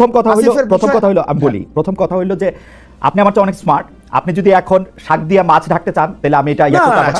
প্রথম কথা হলো প্রথম কথা হলো আমি বলি। প্রথম কথা হলো যে আপনি আমার অনেক স্মার্ট আপনি যদি এখন শাক দিয়ে মাছ ঢাকতে চান তাহলে আমি এটা না, না, না।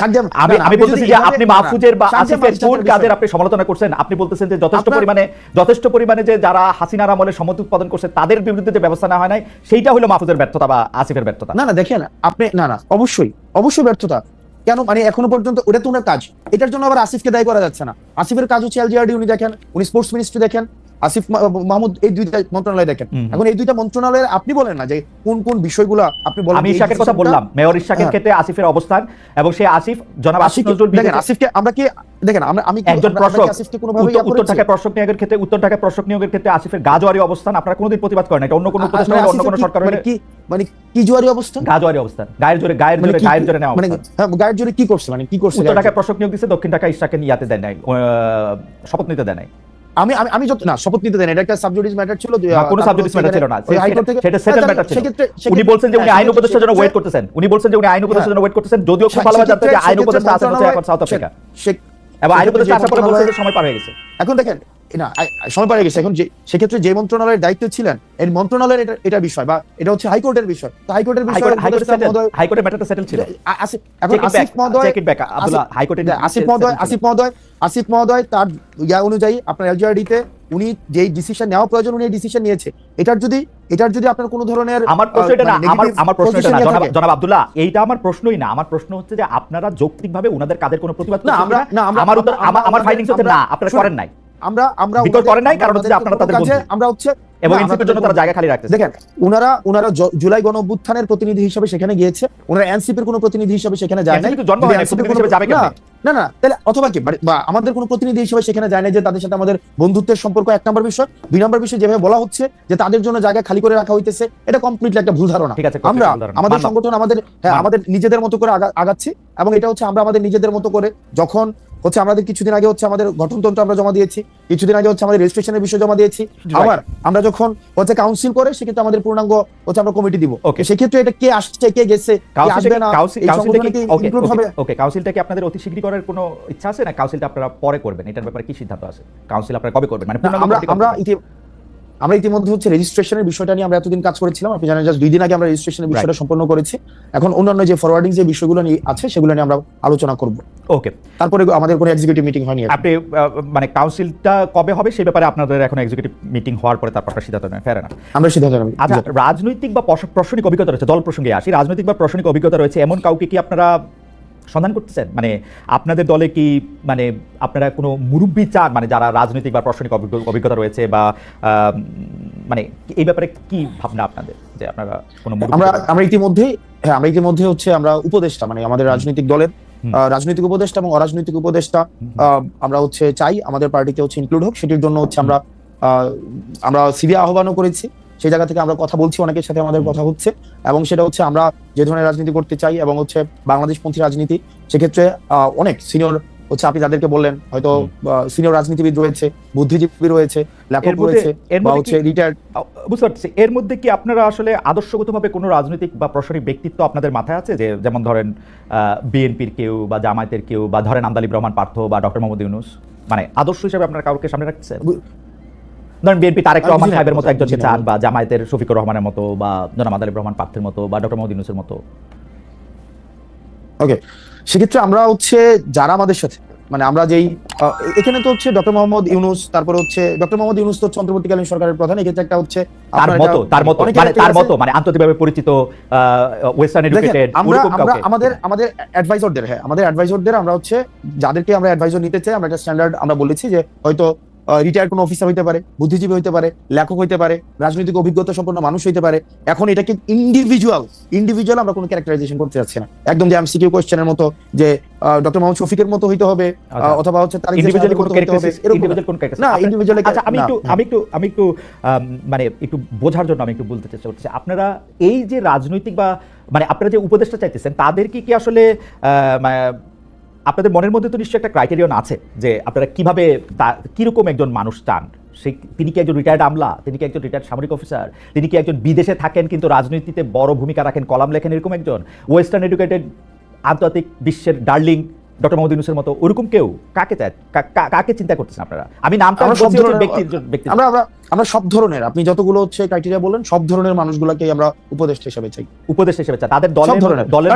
আমি না, না, আমি বলতেছি যে আপনি না, না, মাহফুজের বা আসিফের কোন কাজের আপনি সমালোচনা করছেন? আপনি বলতেছেন যে যথেষ্ট পরিমাণে যথেষ্ট পরিমাণে যে যারা হাসিনার আমলে সম্মতি উৎপাদন করছে তাদের বিরুদ্ধে যে ব্যবস্থা নেওয়া হয় নাই সেইটা হলো মাহফুজের ব্যর্থতা বা আসিফের ব্যর্থতা। না না দেখেন আপনি না না অবশ্যই অবশ্যই ব্যর্থতা। কেন? মানে এখনও পর্যন্ত ওটা তো ওনার কাজ। এটার জন্য আবার আসিফকে দায়ী করা যাচ্ছে না। আসিফের কাজ হচ্ছে এলজিআরডি উনি দেখেন উনি স্পোর্টস মিনিস্ট্রি দেখেন। আসিফ মাহমুদ এই দুইটা মন্ত্রণালয় দেখেন। এখন এই দুইটা মন্ত্রণালয়ের আপনি বলেন না যে কোন কোন বিষয়গুলো আপনি বলেন আমি ইশাকের কথা বললাম মেয়র ইশাকের হ্যাঁ। ক্ষেত্রে আসিফের অবস্থান এবং সেই আসিফ জনাব আসিফ নজরুল দেখেন আসিফকে আমরা কি দেখেন আমরা আমি একজন আমরা- আমরা কি প্রশক আসিফকে কোনোভাবে উত্তর- উত্তর করেছি? ঢাকায় প্রশক নিয়োগের ক্ষেত্রে উত্তর ঢাকায় প্রশক নিয়োগের ক্ষেত্রে আসিফের গাজোয়ারি অবস্থান আপনারা কোনোদিন প্রতিবাদ করেন এটা অন্য কোনো উপদেষ্টা মানে অন্য কোনো সরকার মানে কি মানে কি জুয়ারি অবস্থা গাজোয়ারি অবস্থান গায়ের জোরে গায়ের মানে জোরে গায়ের জোরে নেওয়া মানে হ্যাঁ, গায়ের জোরে কি করছে মানে কি করছে উত্তর ঢাকায় জোরে? নিয়োগ দিচ্ছে দক্ষিণ ঢাকায় ইশাকে ইয়াতে দেয় নাই আহ, শপথ নিতে দেয় নাই আমি আমি আমি যত না শপথ নিতে দেন এটা একটা সাবজুডিস ম্যাটার ছিল না, কোনো সাবজুডিস ম্যাটার ছিল না। হাইকোর্ট থেকে সেটা সেটেল ম্যাটার ছিল। উনি বলছেন যে উনি হ্যাঁ, আইন উপদেষ্টার জন্য ওয়েট করতেছেন। উনি বলছেন যে উনি আইন উপদেষ্টার জন্য ওয়েট করতেছেন যদিও খুব ভালোভাবে জানতেন যে আইন উপদেষ্টা আছেন হচ্ছে এখন সাউথ আফ্রিকা এবং আইন উপদেষ্টা আসার পরে বলছেন যে সময় পার হয়ে গেছে। এখন দেখেন না সময় গেছে। এখন যে সেক্ষেত্রে যে মন্ত্রণালয়ের দায়িত্ব ছিলেন এই মন্ত্রণালয়ের এটা এটা বিষয় বা এটা হচ্ছে হাইকোর্টের বিষয়। তো হাইকোর্টের বিষয় হাইকোর্ট হাইকোর্টে উপদেষ্টা সেটেল মহোদয়- হাইকোর্টে ম্যাটারটা সেটেল ছিল। এখন আসিফ মহোদয় আব্দুল্লাহ, আসিফ- মহোদয় আসিফ মহোদয় আসিফ মহোদয় তার ইয়া অনুযায়ী আপনার এলজিআরডি তে উনি যেই ডিসিশন নেওয়া প্রয়োজন উনি ডিসিশন নিয়েছে। এটার যদি এটার যদি আপনার কোনো ধরনের আমার প্রশ্ন এটা না মানে আমার আমার প্রশ্ন এটা না। জনাব জনাব আব্দুল্লাহ এইটা আমার প্রশ্নই না। আমার প্রশ্ন হচ্ছে যে আপনারা যৌক্তিকভাবে ওনাদের কাদের কোনো প্রতিবাদ না, আমরা- না, আমার উত্তর আমার ফাইন্ডিংস হচ্ছে না আপনারা করেন নাই। আমরা আমরা বিকল্প ওনাদের- নাই, কারণ হচ্ছে আপনারা তাদের বন্ধু। আমরা হচ্ছে এবং এনসিপির জন্য তারা জায়গা খালি রাখতেছে। দেখেন ওনারা ওনারা জুলাই গণ প্রতিনিধি হিসেবে সেখানে গিয়েছে। ওনারা এনসিপির কোনো প্রতিনিধি হিসেবে সেখানে যায় জন্ম হয় কোনো- যাবে না, না না তাহলে অথবা কি? মানে- আমাদের কোনো প্রতিনিধি হিসেবে সেখানে যায় না যে তাদের সাথে আমাদের বন্ধুত্বের সম্পর্ক এক নম্বর বিষয়। দুই নম্বর বিষয় যেভাবে বলা হচ্ছে যে তাদের জন্য জায়গা খালি করে রাখা হইতেছে এটা কমপ্লিটলি একটা ভুল ধারণা। ঠিক আছে, আমরা আমাদের সংগঠন আমাদের হ্যাঁ আমাদের নিজেদের মতো করে আগাচ্ছি এবং এটা হচ্ছে আমরা আমাদের নিজেদের মতো করে যখন হচ্ছে আমাদের কিছুদিন আগে হচ্ছে আমাদের গঠনতন্ত্র আমরা জমা দিয়েছি কিছুদিন আগে হচ্ছে আমাদের রেজিস্ট্রেশনের বিষয় জমা দিয়েছি। আবার আমরা যখন হচ্ছে কাউন্সিল করে সেক্ষেত্রে আমাদের পূর্ণাঙ্গ হচ্ছে আমরা কমিটি দিব। Okay. সেক্ষেত্রে এটা কে আসছে কে গেছে আসবে না কাউন্সিল- ওকে, হবে? ওকে, কাউন্সিলটা কি আপনাদের অতি শীঘ্রই করার কোনো ইচ্ছা আছে? না কাউন্সিলটা আপনারা পরে করবেন? এটার ব্যাপারে কি সিদ্ধান্ত আছে? কাউন্সিল আপনারা কবে করবেন? মানে আমরা আমরা আমরা ইতিমধ্যে হচ্ছে রেজিস্ট্রেশনের বিষয়টা নিয়ে আমরা এতদিন কাজ করেছিলাম। আপনি জানেন জাস্ট দুই দিন আগে আমরা রেজিস্ট্রেশনের বিষয়টা সম্পন্ন করেছি। এখন অন্যান্য যে ফরওয়ার্ডিং যে বিষয়গুলো নিয়ে আছে সেগুলো নিয়ে আমরা আলোচনা করব। ওকে তারপরে আমাদের কোনো এক্সিকিউটিভ মিটিং হয়নি। আপনি মানে কাউন্সিলটা কবে হবে সেই ব্যাপারে আপনাদের এখন এক্সিকিউটিভ মিটিং হওয়ার পরে তারপর আপনারা সিদ্ধান্ত নেন ফের না আমরা সিদ্ধান্ত নেব। আচ্ছা রাজনৈতিক বা প্রশ- প্রশাসনিক অভিজ্ঞতা রয়েছে দল প্রসঙ্গে আসি। রাজনৈতিক বা প্রশাসনিক অভিজ্ঞতা রয়েছে এমন কাউকে কি আপনারা সন্ধান করতেছেন? মানে আপনাদের দলে কি মানে আপনারা কোনো মুরব্বী চান? মানে যারা রাজনৈতিক বা প্রশাসনিক অভিজ্ঞতা রয়েছে বা মানে এই ব্যাপারে কি ভাবনা আপনাদের যে আপনারা কোনো আমরা? আমরা ইতিমধ্যেই হ্যাঁ আমরা ইতিমধ্যে হচ্ছে আমরা উপদেষ্টা মানে আমাদের রাজনৈতিক দলের রাজনৈতিক উপদেষ্টা এবং অরাজনৈতিক উপদেষ্টা আহ, আমরা হচ্ছে চাই আমাদের পার্টিতে হচ্ছে ইনক্লুড হোক সেটির জন্য হচ্ছে আমরা আহ, আমরা সিবি আহ্বানও করেছি। সেই জায়গা থেকে আমরা কথা বলছি অনেকের সাথে আমাদের কথা হচ্ছে। এবং সেটা হচ্ছে আমরা যে ধরনের রাজনীতি করতে চাই এবং হচ্ছে বাংলাদেশ বাংলাদেশপন্থী রাজনীতি সেক্ষেত্রে অনেক সিনিয়র হচ্ছে আপনি যাদেরকে বললেন হয়তো সিনিয়র রাজনীতিবিদ রয়েছে বুদ্ধিজীবী রয়েছে লেখক রয়েছে বা হচ্ছে রিটায়ার্ড বুঝতে পারছি। এর মধ্যে কি আপনারা আসলে আদর্শগতভাবে কোনো রাজনৈতিক বা প্রশাসনিক ব্যক্তিত্ব আপনাদের মাথায় আছে? যে যেমন ধরেন বিএনপির কেউ বা জামায়াতের কেউ বা ধরেন আন্দালিব রহমান পার্থ বা ডক্টর মোহাম্মদ ইউনুস। মানে আদর্শ হিসেবে আপনারা কাউকে সামনে রাখছেন? ধরেন বিএনপি তারেক রহমান সাহেবের মতো একজনকে চান বা জামায়াতের শফিকুর রহমানের মতো বা জনাব আন্দালিব রহমান মতো বা ডক্টর মোহাম্মদ ইউনুসের মতো। ওকে সেক্ষেত্রে আমরা হচ্ছে যারা আমাদের সাথে মানে আমরা যেই এখানে তো হচ্ছে ডক্টর মোহাম্মদ ইউনুস তারপরে হচ্ছে ডক্টর মোহাম্মদ ইউনুস তো হচ্ছে অন্তর্বর্তীকালীন সরকারের প্রধান এক্ষেত্রে একটা হচ্ছে তার মতো তার মতো মানে তার মতো মানে আন্তর্জাতিকভাবে পরিচিত ওয়েস্টার্ন এডুকেটেড আমরা আমরা আমাদের আমাদের অ্যাডভাইজারদের হ্যাঁ আমাদের অ্যাডভাইজারদের আমরা হচ্ছে যাদেরকে আমরা অ্যাডভাইজার নিতে চাই আমরা একটা স্ট্যান্ডার্ড আমরা বলেছি যে হয়তো রিটায়ার্ড কোনো অফিসার হইতে পারে বুদ্ধিজীবী হইতে পারে লেখক হইতে পারে রাজনৈতিক অভিজ্ঞতা সম্পন্ন মানুষ হইতে পারে। এখন এটাকে ইন্ডিভিজুয়াল ইন্ডিভিজুয়াল আমরা কোনো ক্যারেক্টারাইজেশন করতে যাচ্ছি না। একদম যে এমসিকিউ কোশ্চেনের মতো যে ডক্টর মোহাম্মদ শফিকের মতো হইতে হবে আচ্ছা। অথবা হচ্ছে তারিক ইন্ডিভিজুয়ালি কোনো কোন না ইন্ডিভিজুয়ালি আচ্ছা আমি একটু আমি একটু আমি একটু মানে একটু বোঝার জন্য আমি একটু বলতে চেষ্টা করছি আপনারা এই যে রাজনৈতিক বা মানে আপনারা যে উপদেশটা চাইতেছেন তাদেরকে কি আসলে আপনাদের মনের মধ্যে তো নিশ্চয়ই একটা ক্রাইটেরিয়ন আছে যে আপনারা কীভাবে তা- কীরকম একজন মানুষ চান? সে তিনি কি একজন রিটায়ার্ড আমলা? তিনি কি একজন রিটায়ার্ড সামরিক অফিসার তিনি কি একজন বিদেশে থাকেন কিন্তু রাজনীতিতে বড় ভূমিকা রাখেন কলাম লেখেন এরকম একজন? ওয়েস্টার্ন এডুকেটেড আন্তর্জাতিক বিশ্বের ডার্লিং ডক্টর মোহাম্মদ ইউনুসের মতো ওরকম কেউ? কাকে চায়? কাকে চিন্তা করতেছেন আপনারা? আমি নামটা ব্যক্তির জন- আমরা আমরা সব ধরনের আপনি যতগুলো হচ্ছে ক্রাইটেরিয়া বললেন সব ধরনের মানুষগুলোকে আমরা উপদেষ্টা হিসেবে চাই। উপদেশ হিসেবে চান। তাদের সব দলের ধরনের। দলের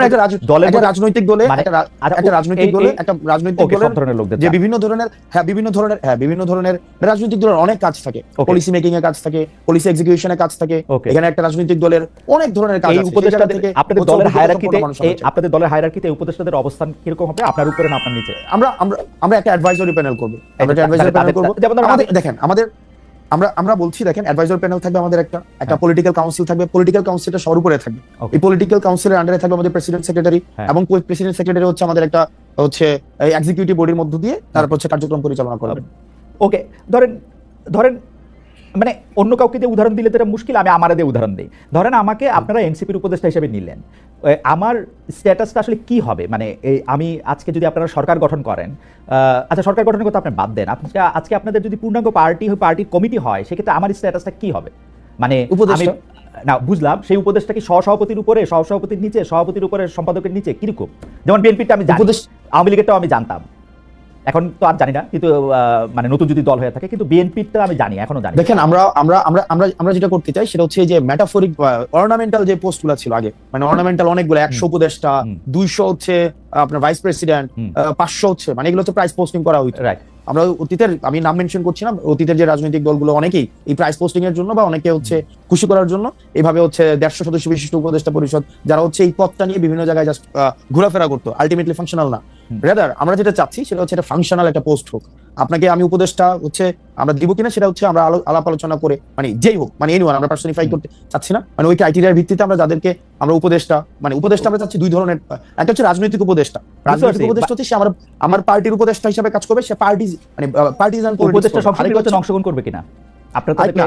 দলের একটা রাজনৈতিক দলে মানে- একটা আচ্ছা, একটা রাজনৈতিক দলে একটা রাজনৈতিক দলের সব ধরনের লোকদের যে বিভিন্ন ধরনের হ্যাঁ বিভিন্ন ধরনের হ্যাঁ বিভিন্ন ধরনের রাজনৈতিক দলের অনেক কাজ থাকে। পলিসি মেকিং এর কাজ থাকে পলিসি এক্সিকিউশনের কাজ থাকে। এখানে একটা রাজনৈতিক দলের অনেক ধরনের কাজ আছে। সেই থেকে আপনাদের দলের হায়ারার্কিতে চাই। আপনাদের দলের হায়ারার্কিতে উপদেষ্টাদের অবস্থান কীরকম হবে? আপনার উপরে না আপনার নিচে? আমরা আমরা আমরা একটা অ্যাডভাইজরি প্যানেল করব। আমরা একটা অ্যাডভাইজরি প্যানেল করব। যেমন আমাদের দেখেন আমাদের আমরা আমরা বলছি দেখেন অ্যাডভাইজার প্যানেল থাকবে আমাদের একটা একটা হ্যাঁ। পলিটিক্যাল কাউন্সিল থাকবে পলিটিক্যাল কাউন্সিলটা সবার উপরে থাকবে এই পলিটিক্যাল কাউন্সিলের আন্ডারে থাকবে আমাদের প্রেসিডেন্ট সেক্রেটারি হ্যাঁ। এবং প্রেসিডেন্ট সেক্রেটারি হচ্ছে আমাদের একটা হচ্ছে এক্সিকিউটিভ বডির মধ্য দিয়ে তারপর হচ্ছে কার্যক্রম পরিচালনা করবে ওকে ধরেন ধরেন মানে অন্য কাউকে দিয়ে উদাহরণ দিলে তো এটা মুশকিল আমি আমার দিয়ে উদাহরণ দিই। ধরেন আমাকে আপনারা এনসিপির উপদেষ্টা হিসেবে নিলেন। আমার স্ট্যাটাসটা আসলে কি হবে? মানে এই আমি আজকে যদি আপনারা সরকার গঠন করেন আচ্ছা সরকার গঠনের কথা আপনি বাদ দেন। আজকে আজকে আপনাদের যদি পূর্ণাঙ্গ পার্টি পার্টির কমিটি হয় সেক্ষেত্রে আমার স্ট্যাটাসটা কি হবে? মানে আমি উপদেষ্টা? না বুঝলাম সেই উপদেশটা কি সহসভাপতির উপরে সহসভাপতির নিচে সভাপতির উপরে সম্পাদকের নিচে কীরকম? যেমন বিএনপিটা আমি জানি। আওয়ামী লীগেরটাও আমি জানতাম। এখন তো আর জানি না কিন্তু মানে নতুন যদি দল হয়ে থাকে কিন্তু বিএনপিটা আমি জানি এখনও জানি দেখেন আমরা আমরা আমরা আমরা আমরা যেটা করতে চাই সেটা হচ্ছে যে ম্যাটাফরিক অর্নামেন্টাল যে পোস্টগুলো ছিল আগে মানে অর্নামেন্টাল অনেকগুলো একশো উপদেষ্টা দুইশো হচ্ছে আপনার ভাইস প্রেসিডেন্ট। পাঁচশো হচ্ছে মানে এগুলো হচ্ছে প্রাইস পোস্টিং করা হইতো। রাইট আমরা অতীতের আমি নাম মেনশন করছি না অতীতের যে রাজনৈতিক দলগুলো অনেকেই এই প্রাইস পোস্টিং এর জন্য বা অনেকে হচ্ছে খুশি করার জন্য এভাবে হচ্ছে দেড়শো সদস্য বিশিষ্ট উপদেষ্টা পরিষদ যারা হচ্ছে এই পথটা নিয়ে বিভিন্ন জায়গায় জাস্ট ঘোরাফেরা করতো আলটিমেটলি ফাংশনাল না। রেদার আমরা যেটা চাচ্ছি সেটা হচ্ছে একটা ফাংশনাল একটা পোস্ট হোক আপনাকে আমি উপদেষ্টা হচ্ছে আমরা দিব কিনা সেটা হচ্ছে আমরা আলাপ আলোচনা করে মানে যেই হোক মানে এনিওয়ান আমরা পার্সনিফাই করতে চাচ্ছি না। মানে ওই ক্রাইটেরিয়ার ভিত্তিতে আমরা যাদেরকে আমরা উপদেষ্টা মানে উপদেষ্টা আমরা চাচ্ছি দুই ধরনের একটা হচ্ছে রাজনৈতিক উপদেষ্টা। রাজনৈতিক পারছি। উপদেষ্টা হচ্ছে সে আমার আমার পার্টির উপদেষ্টা হিসাবে কাজ করবে সে পার্টি মানে পার্টিজান উপদেষ্টা সংসদ নির্বাচনে অংশগ্রহণ করবে কিনা? আপনারা তাদেরকে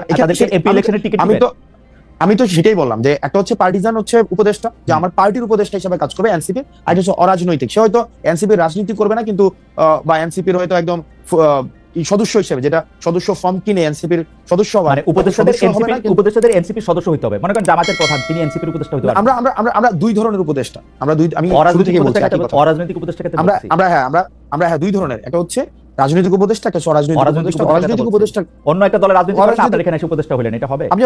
আমি তো- ইলেকশনের টিকিট আমি তো আমি তো সেটাই বললাম যে একটা হচ্ছে পার্টিজান হচ্ছে উপদেষ্টা যে আমার পার্টির উপদেষ্টা হিসেবে কাজ করবে এনসিপি আর হচ্ছে অরাজনৈতিক। সে হয়তো এনসিপি রাজনীতি করবে না কিন্তু বা এনসিপির হয়তো একদম সদস্য হিসেবে যেটা সদস্য ফর্ম কিনে এনসিপির সদস্য মানে উপদেষ্টাদের এনসিপি উপদেষ্টাদের এনসিপির সদস্য হতে হবে। মনে করেন জামাতের প্রধান তিনি এনসিপির উপদেষ্টা হতে পারবেন। আমরা আমরা আমরা আমরা দুই ধরনের উপদেষ্টা। আমরা দুই আমি শুরু থেকে বলছি। অরাজনৈতিক আমরা আমরা হ্যাঁ আমরা আমরা হ্যাঁ দুই ধরনের। একটা হচ্ছে রাজনৈতিক উপদেষ্টা একটা অরাজনৈতিক অরাজনৈতিক উপদেষ্টা। অন্য একটা দলের রাজনীতি করেন অরাজনৈতিক- এখানে এসে উপদেষ্টা হলেন এটা হবে। আমি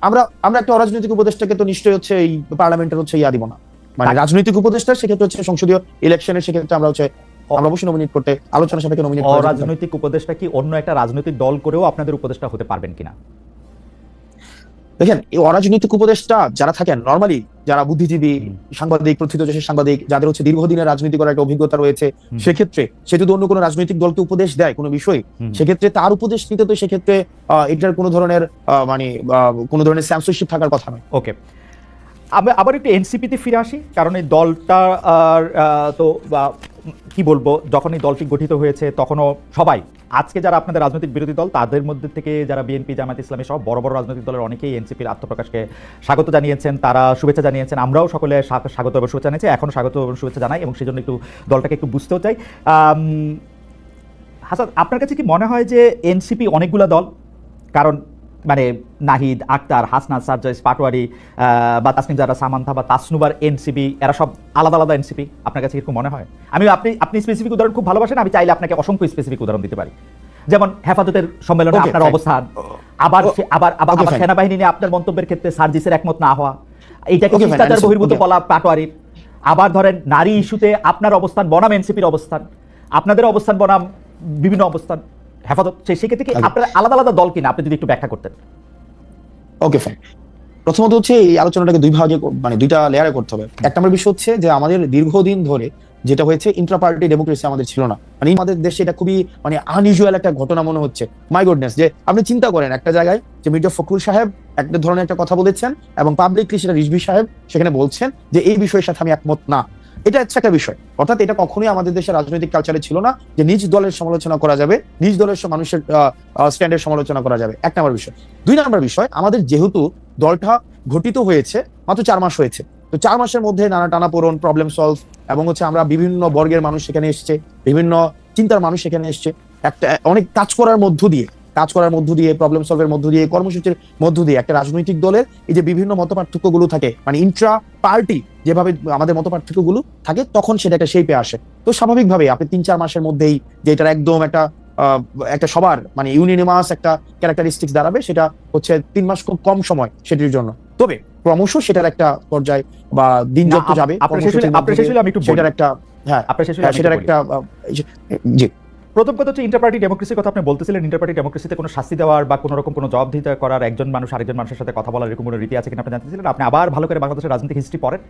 আমরা আমরা একটা অরাজনৈতিক উপদেষ্টাকে তো নিশ্চয়ই হচ্ছে এই পার্লামেন্টের হচ্ছে ইয়া দিব না। মানে রাজনৈতিক উপদেষ্টা সেক্ষেত্রে হচ্ছে সংসদীয় ইলেকশনের সেক্ষেত্রে আমরা হচ্ছে আমরা অবশ্যই নমিনেট করতে আলোচনা সাপেক্ষে নমিনেট করা অরাজনৈতিক উপদেষ্টা কি অন্য একটা রাজনৈতিক দল করেও আপনাদের উপদেষ্টা হতে পারবেন কিনা? দেখেন এই অরাজনৈতিক উপদেষ্টা যারা থাকেন নর্মালি যারা বুদ্ধিজীবী। সাংবাদিক প্রথিতযশের সাংবাদিক যাদের হচ্ছে দীর্ঘদিনের রাজনীতি করার একটা অভিজ্ঞতা রয়েছে সেক্ষেত্রে সে যদি অন্য কোনো রাজনৈতিক দলকে উপদেশ দেয় কোনো বিষয় সেক্ষেত্রে তার উপদেশ নিতে তো সেক্ষেত্রে এটার কোনো ধরনের মানে কোনো ধরনের স্যামসরশিপ থাকার কথা নয়। ওকে আবার একটু এনসিপিতে ফিরে আসি কারণ এই দলটা তো কি বলব যখন এই দলটি গঠিত হয়েছে, তখনও সবাই, আজকে যারা আপনাদের রাজনৈতিক বিরোধী দল, তাদের মধ্যে থেকে যারা বিএনপি জামাত ইসলামী সব বড় বড় রাজনৈতিক দলের অনেকেই এনসিপির আত্মপ্রকাশকে স্বাগত জানিয়েছেন, তারা শুভেচ্ছা জানিয়েছেন, আমরাও সকলে স্বা- স্বাগত এবং শুভেচ্ছা জানিয়েছি, এখনও স্বাগত এবং শুভেচ্ছা জানাই এবং সেজন্য একটু দলটাকে একটু বুঝতেও চাই। হাসান, আপনার কাছে কি মনে হয় যে এনসিপি অনেকগুলা দল? কারণ মানে নাহিদ আক্তার হাসনাত সার্জাইস পাটোয়ারি বা তাসনিম যারা সামান্থা বা তাসনুবার এনসিপি এরা সব আলাদা আলাদা এনসিপি। আপনার কাছে এরকম মনে হয়? আমি আপনি আপনি স্পেসিফিক উদাহরণ খুব ভালোবাসেন আমি চাইলে আপনাকে অসংখ্য স্পেসিফিক উদাহরণ দিতে পারি। যেমন হেফাজতের সম্মেলনে আপনার অবস্থান আবার আবার আবার. সেনাবাহিনী নিয়ে আপনার মন্তব্যের ক্ষেত্রে সার্জিসের একমত না হওয়া। এইটাকে শিষ্টাচার বহির্ভূত. বলা পাটোয়ারির আবার ধরেন নারী ইস্যুতে আপনার অবস্থান বনাম এনসিপির অবস্থান। আপনাদের অবস্থান বনাম বিভিন্ন অবস্থান। হেফাজত সেই সেক্ষেত্রে কি Okay. আপনার আলাদা আলাদা দল কিনা? আপনি যদি একটু ব্যাখ্যা করতেন। ওকে ফাইন প্রথমত হচ্ছে এই আলোচনাটাকে দুই ভাগে মানে দুইটা লেয়ারে করতে হবে। এক নম্বর বিষয় হচ্ছে যে আমাদের দীর্ঘদিন ধরে যেটা হয়েছে ইন্ট্রা পার্টি ডেমোক্রেসি আমাদের ছিল না। মানে আমাদের দেশে এটা খুবই মানে আনইউজুয়াল একটা ঘটনা মনে হচ্ছে। মাই গুডনেস যে আপনি চিন্তা করেন একটা জায়গায় যে মির্জা ফখরুল সাহেব একটা ধরনের একটা কথা বলেছেন এবং পাবলিকলি সেটা রিজভি সাহেব সেখানে বলছেন যে এই বিষয়ের সাথে আমি একমত না। এটা হচ্ছে একটা বিষয়। অর্থাৎ এটা কখনোই আমাদের দেশের রাজনৈতিক কালচারে ছিল না যে নিজ দলের সমালোচনা করা যাবে, নিজ দলের মানুষের স্ট্যান্ডের সমালোচনা করা যাবে। এক নম্বর বিষয়। দুই নম্বর বিষয়, আমাদের যেহেতু দলটা গঠিত হয়েছে, মাত্র চার মাস হয়েছে। তো চার মাসের মধ্যে নানা টানা টানাপোড়ন প্রবলেম সলভ এবং হচ্ছে আমরা বিভিন্ন বর্গের মানুষ সেখানে এসছে, বিভিন্ন চিন্তার মানুষ সেখানে এসছে। একটা, অনেক কাজ করার মধ্য দিয়ে কাজ করার মধ্য দিয়ে প্রবলেম সলভের মধ্য দিয়ে কর্মসূচির মধ্য দিয়ে একটা রাজনৈতিক দলের এই যে বিভিন্ন মতগুলো থাকে মানে ইন্ট্রা পার্টি যেভাবে আমাদের মতগুলো থাকে তখন সেটা একটা শেপে আসে। তো স্বাভাবিকভাবে আপনি তিন চার মাসের মধ্যেই যে এটার একদম একটা একটা সবার মানে ইউনিনিমাস একটা ক্যারেক্টারিস্টিক্স দাঁড়াবে সেটা হচ্ছে তিন মাস খুব কম সময় সেটির জন্য। তবে ক্রমশ সেটার একটা পর্যায় বা দিন যত যাবে। সেটার একটা হ্যাঁ হ্যাঁ, সেটার একটা যে- জি। প্রথম কথা হচ্ছে ইন্টারপার্টি ডেমোক্রেসির কথা আপনি বলতেছিলেন ইন্টারপার্টি ডেমোক্রেসিতে কোনো শাস্তি দেওয়ার বা কোনো রকম কোনো জবাবদিহিতা করার একজন মানুষ, আরেকজন মানুষের সাথে কথা বলার এরকম কোনো রীতি আছে কিনা আপনি জানতেছিলেন আপনি আবার ভালো করে বাংলাদেশের রাজনৈতিক হিস্ট্রি পড়েন।